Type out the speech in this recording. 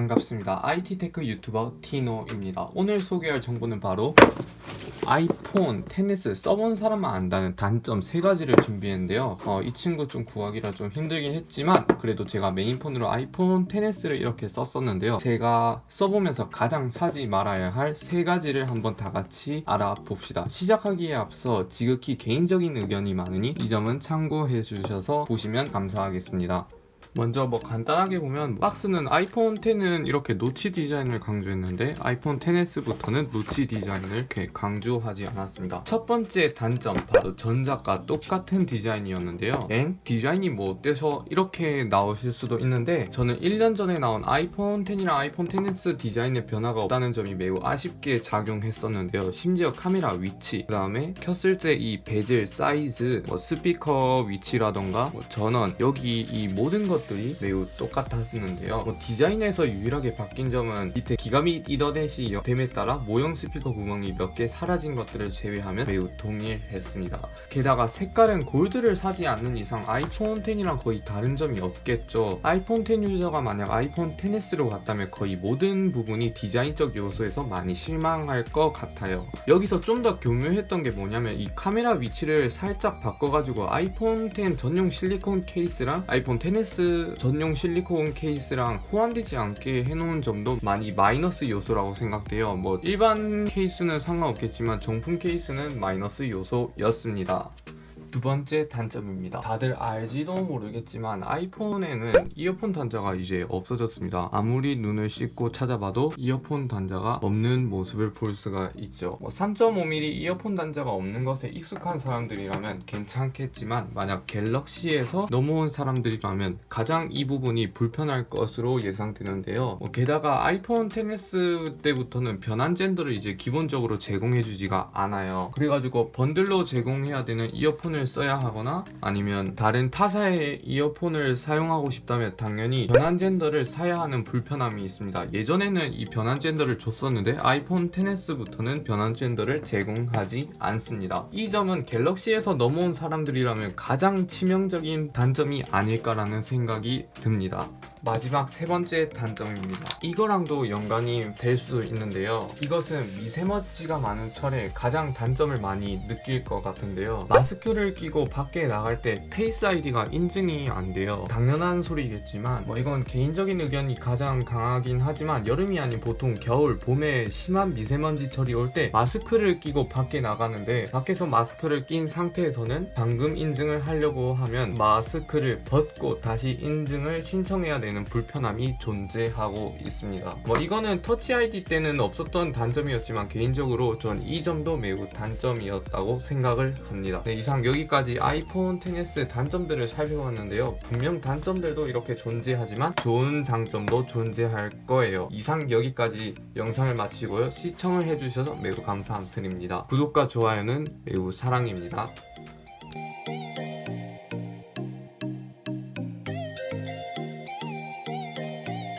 반갑습니다. IT테크 유튜버 티노입니다. 오늘 소개할 정보는 바로 아이폰 10s 써본 사람만 안다는 단점 3가지를 준비했는데요. 어, 이 친구 좀 구하기가 좀 힘들긴 했지만 그래도 제가 메인폰으로 아이폰 10s를 이렇게 썼었는데요. 제가 써보면서 가장 사지 말아야 할 3가지를 한번 다 같이 알아봅시다. 시작하기에 앞서 지극히 개인적인 의견이 많으니 이 점은 참고해 주셔서 보시면 감사하겠습니다. 먼저 뭐 간단하게 보면 박스는 아이폰 10은 이렇게 노치 디자인을 강조했는데 아이폰 10s부터는 노치 디자인을 이렇게 강조하지 않았습니다. 첫 번째 단점 바로 전작과 똑같은 디자인이었는데요. 엥? 디자인이 뭐 어때서 이렇게 나오실 수도 있는데 저는 1년 전에 나온 아이폰 10이랑 아이폰 10s 디자인의 변화가 없다는 점이 매우 아쉽게 작용했었는데요. 심지어 카메라 위치, 그 다음에 켰을 때 이 베젤 사이즈, 뭐 스피커 위치라던가 뭐 전원 여기 이 모든 것 들이 매우 똑같았는데요. 뭐 디자인에서 유일하게 바뀐 점은 밑에 기가미 이더넷이 됨에 따라 모형 스피커 구멍이 몇 개 사라진 것들을 제외하면 매우 동일했습니다. 게다가 색깔은 골드를 사지 않는 이상 아이폰 10이랑 거의 다른 점이 없겠죠. 아이폰 10 유저가 만약 아이폰 10s로 갔다면 거의 모든 부분이 디자인적 요소에서 많이 실망할 것 같아요. 여기서 좀 더 교묘했던 게 뭐냐면 이 카메라 위치를 살짝 바꿔가지고 아이폰 10 전용 실리콘 케이스랑 아이폰 10s 전용 실리콘 케이스랑 호환되지 않게 해놓은 점도 많이 마이너스 요소라고 생각돼요. 뭐 일반 케이스는 상관없겠지만 정품 케이스는 마이너스 요소였습니다. 두 번째 단점입니다. 다들 알지도 모르겠지만 아이폰에는 이어폰 단자가 이제 없어졌습니다. 아무리 눈을 씻고 찾아봐도 이어폰 단자가 없는 모습을 볼 수가 있죠. 뭐 3.5mm 이어폰 단자가 없는 것에 익숙한 사람들이라면 괜찮겠지만 만약 갤럭시에서 넘어온 사람들이라면 가장 이 부분이 불편할 것으로 예상되는데요. 뭐 게다가 아이폰 10s 때부터는 변환 젠더를 이제 기본적으로 제공해주지가 않아요. 그래가지고 번들로 제공해야 되는 이어폰을 써야 하거나 아니면 다른 타사의 이어폰을 사용하고 싶다면 당연히 변환 젠더를 사야 하는 불편함이 있습니다. 예전에는 이 변환 젠더를 줬었는데 아이폰 10s부터는 변환 젠더를 제공하지 않습니다. 이 점은 갤럭시에서 넘어온 사람들이라면 가장 치명적인 단점이 아닐까라는 생각이 듭니다. 마지막 세 번째 단점입니다. 이거랑도 연관이 될 수도 있는데요. 이것은 미세먼지가 많은 철에 가장 단점을 많이 느낄 것 같은데요. 마스크를 끼고 밖에 나갈 때 페이스 아이디가 인증이 안 돼요. 당연한 소리겠지만 뭐 이건 개인적인 의견이 가장 강하긴 하지만 여름이 아닌 보통 겨울, 봄에 심한 미세먼지 철이 올 때 마스크를 끼고 밖에 나가는데 밖에서 마스크를 낀 상태에서는 방금 인증을 하려고 하면 마스크를 벗고 다시 인증을 신청해야 되는 불편함이 존재하고 있습니다. 뭐 이거는 터치 아이디 때는 없었던 단점이었지만 개인적으로 전 이 점도 매우 단점이었다고 생각을 합니다. 네, 이상 여기까지 아이폰 10s 단점들을 살펴봤는데요. 분명 단점들도 이렇게 존재하지만 좋은 장점도 존재할 거예요. 이상 여기까지 영상을 마치고요. 시청을 해주셔서 매우 감사드립니다. 구독과 좋아요는 매우 사랑입니다.